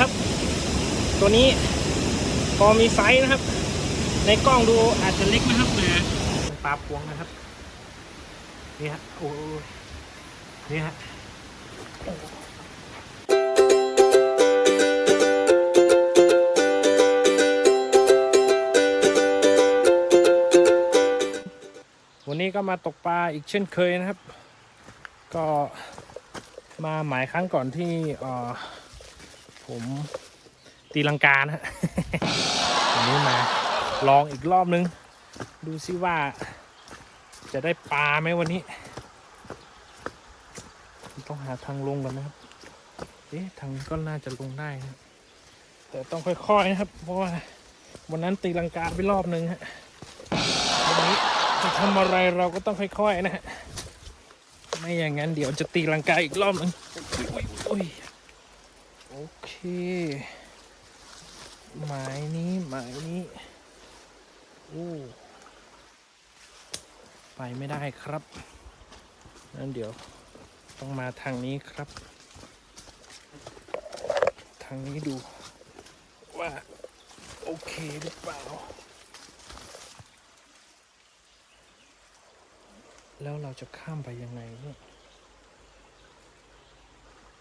ครับ ตัวนี้พอมีไซส์นะครับ ในกล้องดูอาจจะเล็กนะครับแต่ปลาพวงนะครับ นี่ฮะโอ้โหนี่ฮะวันนี้ก็มาตกปลาอีกเช่นเคยนะครับ ก็มาหมายครั้งก่อนที่อ่อ ผมตีลังกานะฮะวันนี้มาลองอีกรอบนึง ดูซิว่า จะได้ปลาไหมวันนี้ ต้องหาทางลงกันนะครับ เอ๊ะทางก็น่าจะลงได้นะแต่ต้องค่อยๆนะครับ เพราะว่าวันนั้นตีลังกาไปรอบนึงฮะวันนี้จะทำอะไรเราก็ต้องค่อยๆนะฮะไม่อย่างนั้นเดี๋ยวจะตีลังกาอีกรอบนึงอุ๊ยอุ๊ย เค หมายนี้หมายนี้โอ้ไปไม่ได้ครับนั่นเดี๋ยวต้องมาทางนี้ครับ ทางนี้ดูว่า โอเคหรือเปล่า แล้วเราจะข้ามไปยังไงเนี่ย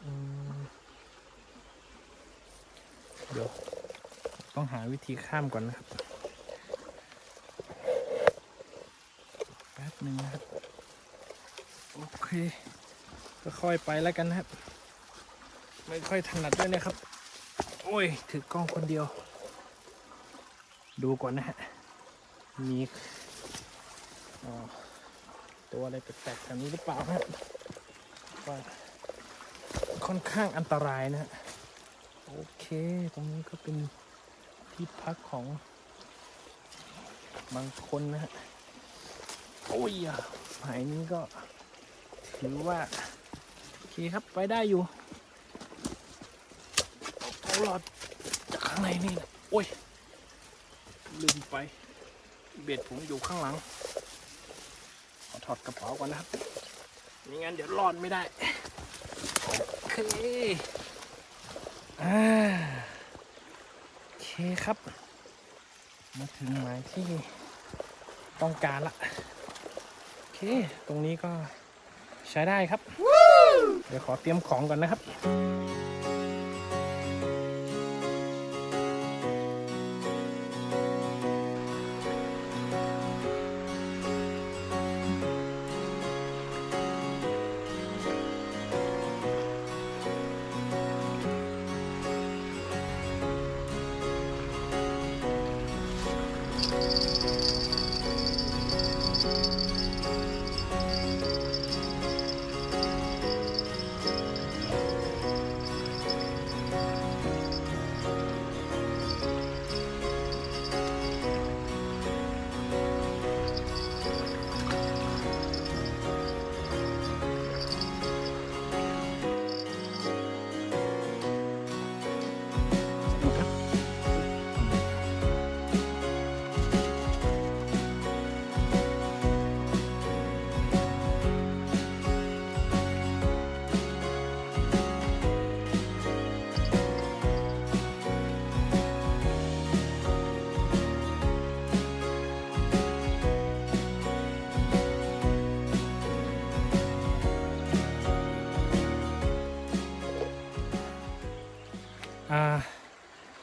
อืมเดี๋ยว ต้องหาวิธีข้ามก่อนนะครับแป๊บหนึ่งนะครับ โอเค ก็ค่อยไปแล้วกันนะครับ ไม่ค่อยถนัดด้วยนะครับ โอ้ย ถือกล้องคนเดียว ดูก่อนนะฮะ มีตัวอะไรแปลกๆแถวนี้หรือเปล่าฮะว่าค่อนข้างอันตรายนะฮะโอเค ตรงนี้ก็เป็น ที่พักของบางคนนะฮะโอ้ยอะหมายนี้ก็ถือว่า โอเคครับไปได้อยู่เอาหลอดจากข้างในนี่นะโอ้ย ลืมไป เบ็ดผมอยู่ข้างหลัง ขอถอดกระเป๋าก่อนนะครับไม่งั้นเดี๋ยวรอดไม่ได้ โอเคอ่า คครับ มาถึงหมายที่ต้องการละ โอเค ตรงนี้ก็ใช้ได้ครับ เดี๋ยวขอเตรียมของก่อนนะครับ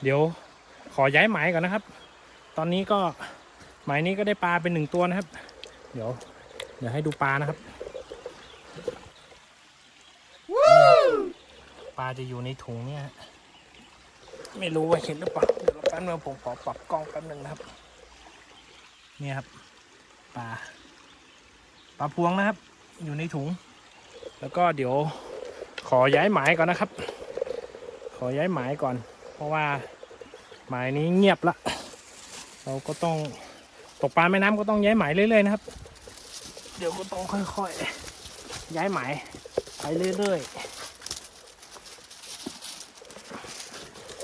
เดี๋ยวขอย้ายหมายก่อนนะครับ ตอนนี้ก็หมายนี้ก็ได้ปลาเป็นหนึ่งตัวนะครับ เดี๋ยว เดี๋ยวให้ดูปลานะครับปลาจะอยู่ในถุงเนี่ยไม่รู้ว่าเห็นหรือเปล่าเดี๋ยวแป๊บนึงผมขอปรับกล้องแป๊บนึงนะครับ เนี่ยครับปลาปลาพวงนะครับ อยู่ในถุง แล้วก็เดี๋ยวขอย้ายหมายก่อนนะครับ ขอย้ายหมายก่อน เพราะว่าหมายนี้เงียบละ เราก็ต้องตกปลาแม่น้ำก็ต้องย้ายหมายเรื่อยๆนะครับ เดี๋ยวก็ต้องค่อยๆ ย้ายหมายไปเรื่อยๆ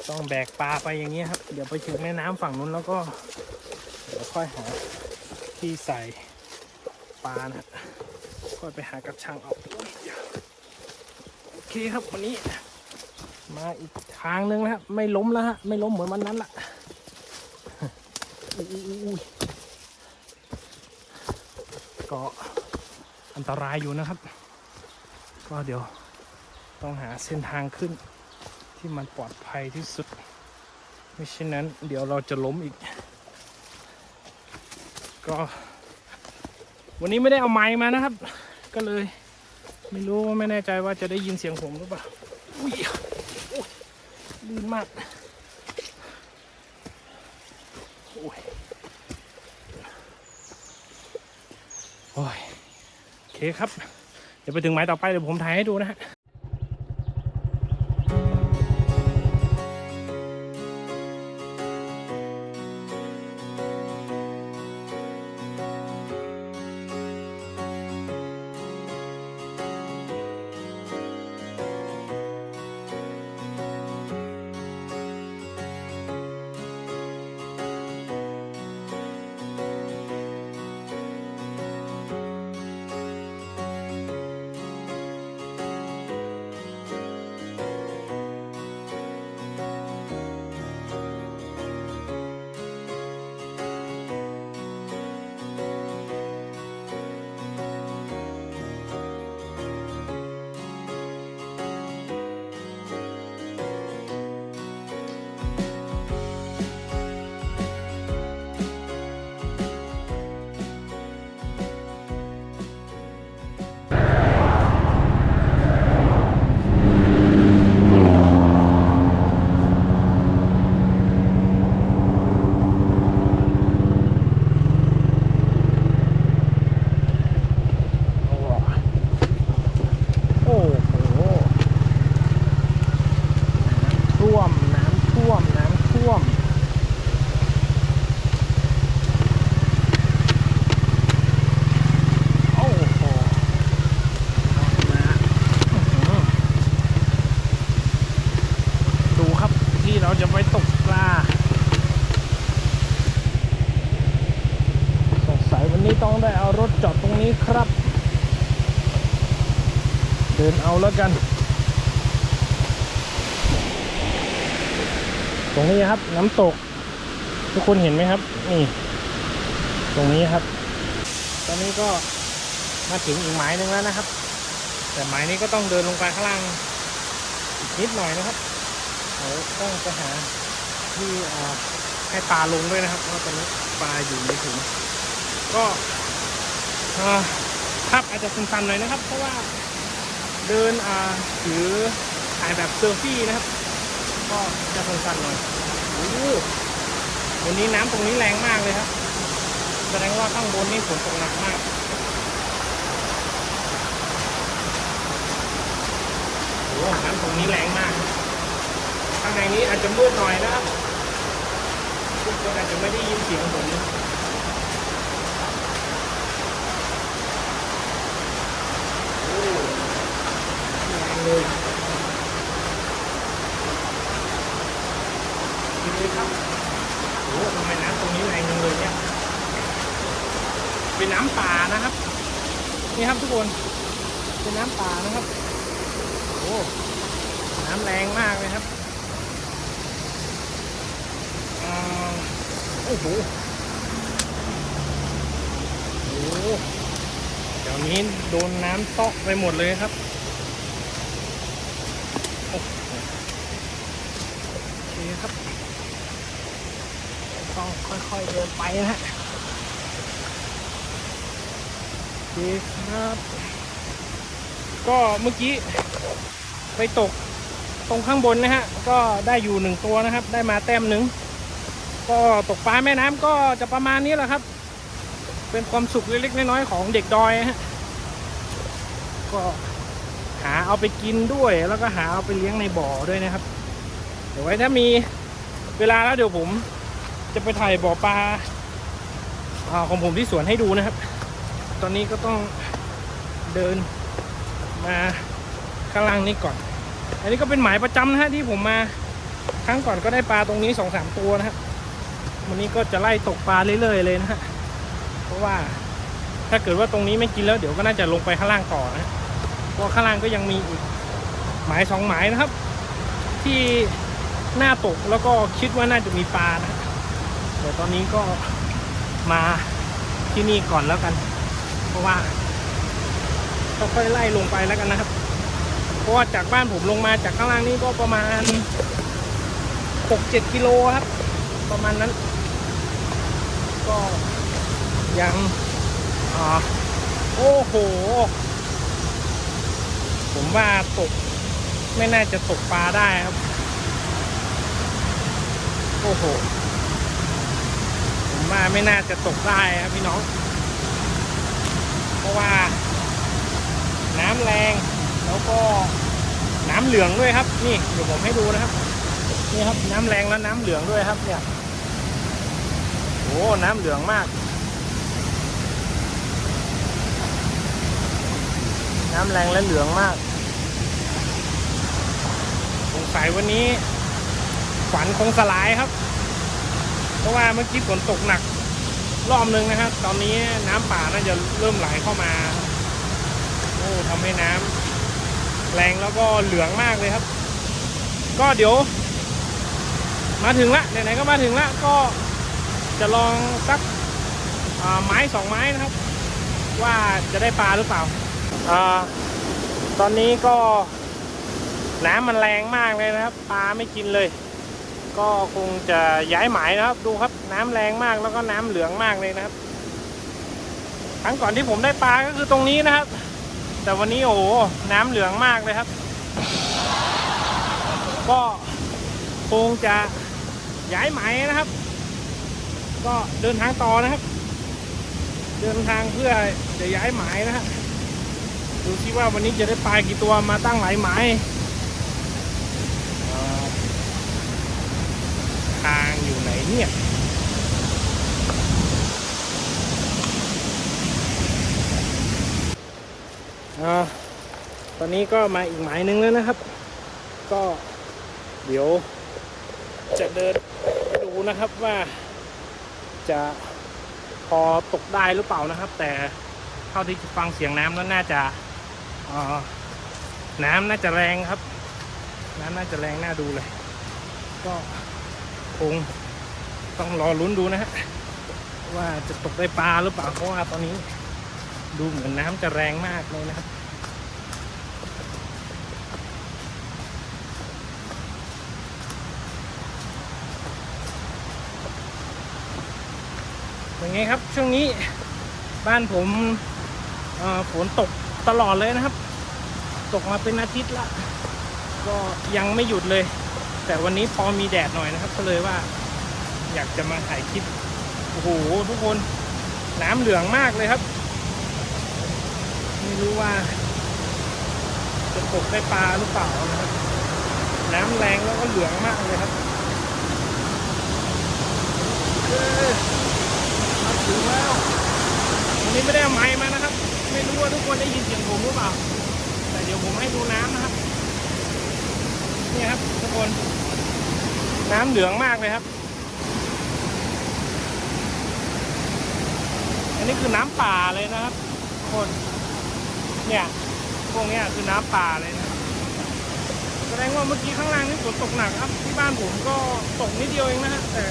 ต้องแบกปลาไปอย่างนี้ครับ เดี๋ยวไปถึงแม่น้ำฝั่งนู้นแล้วก็เดี๋ยวค่อยหาที่ใส่ปลานะค่อยไปหากับช่างเอาโอเคครับวันนี้ มาอีกทางนึงนะครับไม่ล้มแล้วฮะไม่ล้มเหมือนวันนั้นละอุ้ยอุ้ยอุ้ยอุ้ยก็อันตรายอยู่นะครับ ก็เดี๋ยวต้องหาเส้นทางขึ้นที่มันปลอดภัยที่สุด ไม่เช่นนั้น เดี๋ยวเราจะล้มอีก ก็ วันนี้ไม่ได้เอาไม้มานะครับ ก็เลย ไม่รู้ว่าไม่แน่ใจว่าจะได้ยินเสียงผมหรือเปล่าอุ้ย ลื่นมากโอ้ยโอ้ยโอเคครับ เดี๋ยวไปถึงไม้ต่อไปเดี๋ยวผมถ่ายให้ดูนะฮะ นี้ต้องได้เอารถจอดตรงนี้ครับ เดินเอาแล้วกัน ตรงนี้ครับน้ำตก ทุกคนเห็นไหมครับ นี่ ตรงนี้ครับ ตอนนี้ก็มาถึงอีกหมายหนึ่งแล้วนะครับ แต่หมายนี้ก็ต้องเดินลงไปข้างล่างอีกนิดหน่อยนะครับเราต้องไปหาที่ให้ปลาลงด้วยนะครับเพราะว่าตอนนี้ปลาอยู่ไม่ถึง ก็ภาพอาจจะสั้นๆหน่อยนะครับ เพราะว่าเดินอ่าถือถ่ายแบบเซลฟี่นะครับ ก็จะสั้นๆหน่อยโอ้วันนี้น้ำตรงนี้แรงมากเลยครับ แสดงว่าข้างบนนี่ฝนตกหนักมากโอ้น้ำตรงนี้แรงมาก ข้างในนี้อาจจะมืดหน่อยนะครับทุกคนอาจจะไม่ได้ยินเสียงผมนะโอ้แรง เลยจริงเลยครับโอ้ทำไมน้ำตรงนี้แรงจังเลยเนี่ย เป็นน้ำป่านะครับ นี่ครับทุกคน เป็นน้ำป่านะครับ โอ้น้ำแรงมากเลยครับอโอ้โหโอ้โหเดี๋ยวนี้โดนน้ำตาะไปหมดเลยครับโอ้โหโอเครับ ต้องค่อยๆเดินไปนะฮะโอเครับ ก็เมื่อกี้ไปตกตรงข้างบนนะฮะ ก็ได้อยู่หนึ่งตัวนะครับ ได้มาแต้มหนึ่ง ก็ตกปลาแม่น้ำก็จะประมาณนี้แหละครับ เป็นความสุขเล็กๆน้อยๆของเด็กดอยฮะ ก็หาเอาไปกินด้วย แล้วก็หาเอาไปเลี้ยงในบ่อด้วยนะครับ เดี๋ยวไว้ถ้ามีเวลาแล้วเดี๋ยวผมจะไปถ่ายบ่อปลาอของผมที่สวนให้ดูนะครับ ตอนนี้ก็ต้องเดินมาข้างล่างนี้ก่อน อันนี้ก็เป็นหมายประจำนะฮะที่ผมมาครั้งก่อนก็ได้ปลาตรงนี้สองสามตัวนะครับวันนี้ก็จะไล่ตกปลาเรื่อยๆเลยนะฮะ เพราะว่าถ้าเกิดว่าตรงนี้ไม่กินแล้วเดี๋ยวก็น่าจะลงไปข้างล่างต่อนะเพราะข้างล่างก็ยังมีอีกหมายสองหมายนะครับ ที่ หน่าตกแล้วก็คิดว่าน่าจะมีปลานะเดี๋ยวตอนนี้ก็มาที่นี่ก่อนแล้วกัน เพราะว่าค่อยๆไล่ลงไปแล้วกันนะครับ เพราะว่าจากบ้านผมลงมาจากข้างล่างนี่ก็ประมาณ6-7กิโลครับ ประมาณนั้น ก็ยังอ่าโอ้โห ผมว่าตก ไม่น่าจะตกปลาได้ครับ โอ้โห ผมว่าไม่น่าจะตกได้ครับพี่น้อง เพราะว่า น้ำแรงแล้วก็น้ำเหลืองด้วยครับ นี่เดี๋ยวผมให้ดูนะครับ นี่ครับน้ำแรงแล้วน้ำเหลืองด้วยครับ เนี่ยโอ้น้ำเหลืองมาก น้ำแรงและเหลืองมากสงสัยวันนี้ ฝันคงสลายครับ เพราะว่าเมื่อกี้ฝนตกหนักรอบนึงนะครับ ตอนนี้น้ำป่าน่าจะเริ่มไหลเข้ามา โอ้ทำให้น้ำแรงแล้วก็เหลืองมากเลยครับ ก็เดี๋ยว มาถึงละไหนๆก็มาถึงละก็จะลองสักไม้สองไม้นะครับ ว่าจะได้ปลาหรือเปล่าอ่าตอนนี้ก็น้ำมันแรงมากเลยนะครับ ปลาไม่กินเลย ก็คงจะย้ายหมายนะครับ ดูครับน้ำแรงมากแล้วก็น้ำเหลืองมากเลยนะครับครั้งก่อนที่ผมได้ปลาก็คือตรงนี้นะครับ แต่วันนี้โอ้โหน้ำเหลืองมากเลยครับ ก็คงจะย้ายหมายนะครับ ก็เดินทางต่อนะครับ เดินทางเพื่อจะย้ายหมายนะฮะดูซิว่าวันนี้จะได้ปลากี่ตัวมาตั้งหลายหมายเอ่อ ทางอยู่ไหนเนี่ยอตอนนี้ก็มาอีกหมายหนึ่งแล้วนะครับ ก็เดี๋ยวจะเดินดูนะครับว่าจะพอตกได้หรือเปล่านะครับ แต่เท่าที่ฟังเสียงน้ำแล้วน่าจะน้ำน่าจะแรงครับ น้ำน่าจะแรงน่าดูเลย ก็ คงต้องรอลุ้นดูนะฮะว่าจะตกได้ปลาหรือเปล่าเพราะว่าตอนนี้ ดูเหมือนน้ำจะแรงมากเลยนะครับเป็นไงครับช่วงนี้บ้านผมฝนตกตลอดเลยนะครับ ตกมาเป็นอาทิตย์ละ ก็ยังไม่หยุดเลย แต่วันนี้พอมีแดดหน่อยนะครับ ก็เลยว่า อยากจะมาถ่ายคลิปโอ้โหทุกคนน้ำเหลืองมากเลยครับ ไม่รู้ว่า จะตกได้ปลาหรือเปล่านะครับ น้ำแรงแล้วก็เหลืองมากเลยครับเออมาถึงแล้ววันนี้ไม่ได้ไม้มานะครับ ไม่รู้ว่าทุกคนได้ยินเสียงผมหรือเปล่า แต่เดี๋ยวผมให้ดูน้ำนะครับ นี่ครับทุกคน น้ำเหลืองมากเลยครับ อันนี้คือน้ำป่าเลยนะครับคน เนี่ยพวกนี้คือน้ำป่าเลยนะแสดงว่าเมื่อกี้ข้างล่างนี่ฝนตกหนักครับ ที่บ้านผมก็ตกนิดเดียวเองนะฮะแต่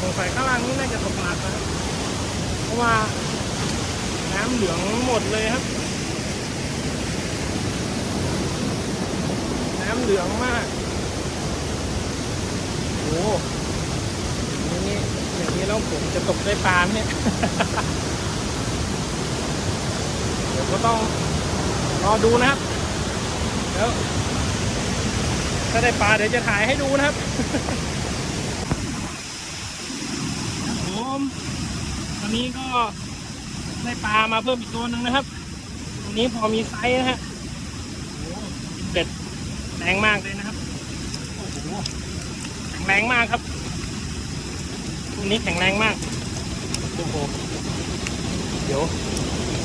สงสัยข้างล่างนี่น่าจะตกหนักนะครับเพราะว่าน้ำเหลืองหมดเลยครับ น้ำเหลืองมากโอ้อย่างนี้อย่างนี้แล้วผมจะตกได้ปลาเนี่ย เดี๋ยวก็ต้องรอดูนะครับเดี๋ยวถ้าได้ปลาเดี๋ยวจะถ่ายให้ดูนะครับผมตอนนี้ก็ได้ปลามาเพิ่มอีกตัวหนึ่งนะครับ อันนี้พอมีไซส์นะฮะ แรงมากเลยนะครับโอ้โหแข็งแรงมากครับตัวนี้แข็งแรงมากโอ้โหเดี๋ยว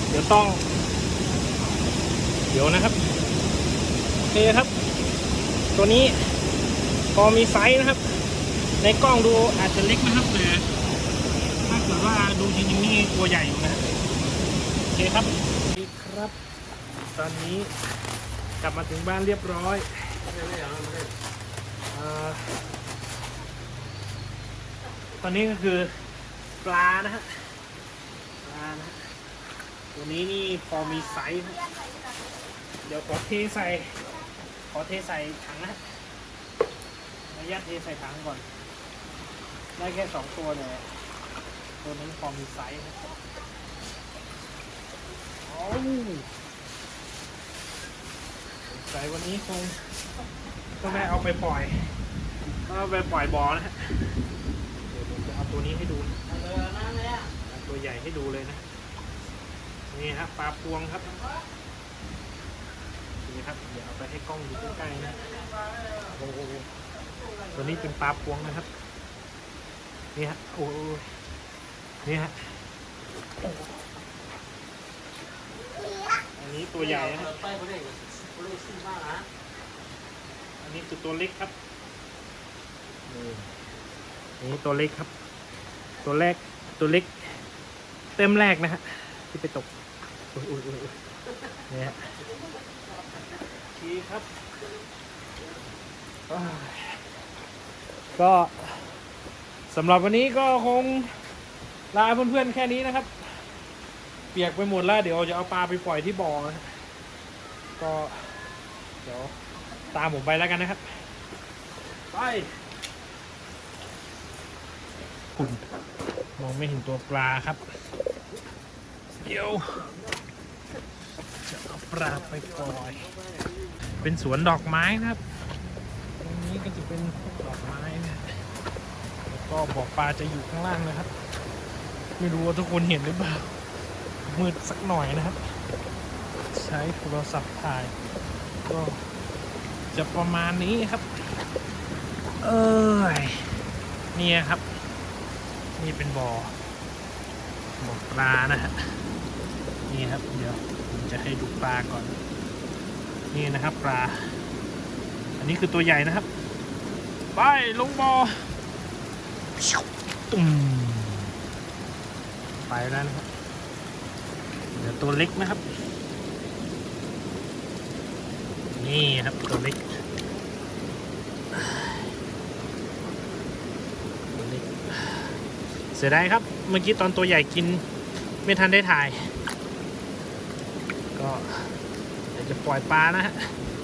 เดี๋ยวต้อง เดี๋ยวนะครับโอเคครับ ตัวนี้พอมีไซส์นะครับ ในกล้องดูอาจจะเล็กนะครับแต่ถ้าเกิดว่าดูจริงๆนี่ตัวใหญ่อยู่นะโอเคครับดีครับ ตอนนี้กลับมาถึงบ้านเรียบร้อย ตอนนี้ก็คือปลานะฮะ ปลานะฮะ ตัวนี้นี่พอมีไซส์นะเดี๋ยวขอเทใส่ ขอเทใส่ถังนะระยะเทใส่ถังก่อน ได้แค่สองตัวเนี่ยตัวนั้พอมีไซส์นะโอ้ใส่วันนี้คง ต้องได้เอาไปปล่อยต้องเอาไปปล่อยบ่อนะฮะเดี๋ยวผมจะเอาตัวนี้ให้ดูนะตัวใหญ่ให้ดูเลยนะ นี่ครับปลาพวงครับนี่ครับเดี๋ยวเอาไปให้กล้องดูใกล้ๆนะโอ้โหตัวนี้เป็นปลาพวงนะครับนี่ฮะโอ้โหนี่ฮะอันนี้ตัวใหญ่นะ อันนี้คือตัวเล็กครับนี่นี่ตัวเล็กครับ ตัวแรกตัวเล็ก เต็มแรกนะฮะที่ไปตกอุ้ยอุ้ยอุ้ยอุ้ยนี่ฮะโอเคครับอ้ายก็สำหรับวันนี้ก็คงลาเพื่อนๆแค่นี้นะครับ เปียกไปหมดแล้วเดี๋ยวจะเอาปลาไปปล่อยที่บ่อนะฮะก็เดี๋ยว ตามผมไปแล้วกันนะครับ ไปคุณมองไม่เห็นตัวปลาครับ เดี๋ยว จะเอาปลาไปปล่อย เป็นสวนดอกไม้นะครับ ตรงนี้ก็จะเป็นพวกดอกไม้นะแล้วก็บ่อปลาจะอยู่ข้างล่างนะครับ ไม่รู้ว่าทุกคนเห็นหรือเปล่า มืดสักหน่อยนะครับ ใช้โทรศัพท์ถ่ายก็ จะประมาณนี้ครับ เอ้ยเนี่ยครับ นี่เป็นบ่อบ่อปลานะฮะนี่ครับ เดี๋ยวผมจะให้ดูปลาก่อน นี่นะครับ ปลา อันนี้คือตัวใหญ่นะครับ ไปลงบ่อตุ้มไปแล้วนะครับ เดี๋ยวตัวเล็กนะครับ นี่ครับตัวเล็กเล็กเสียดายครับ เมื่อกี้ตอนตัวใหญ่กินไม่ทันได้ถ่าย ก็เดี๋ยวจะปล่อยปลานะฮะ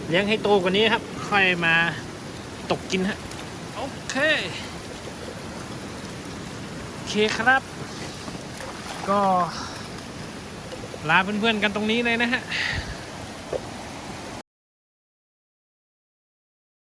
เลี้ยงให้โตกว่านี้ครับ ค่อยมาตกกินฮะ โอเค โอเคครับ ก็ลาเพื่อนๆกันตรงนี้เลยนะฮะ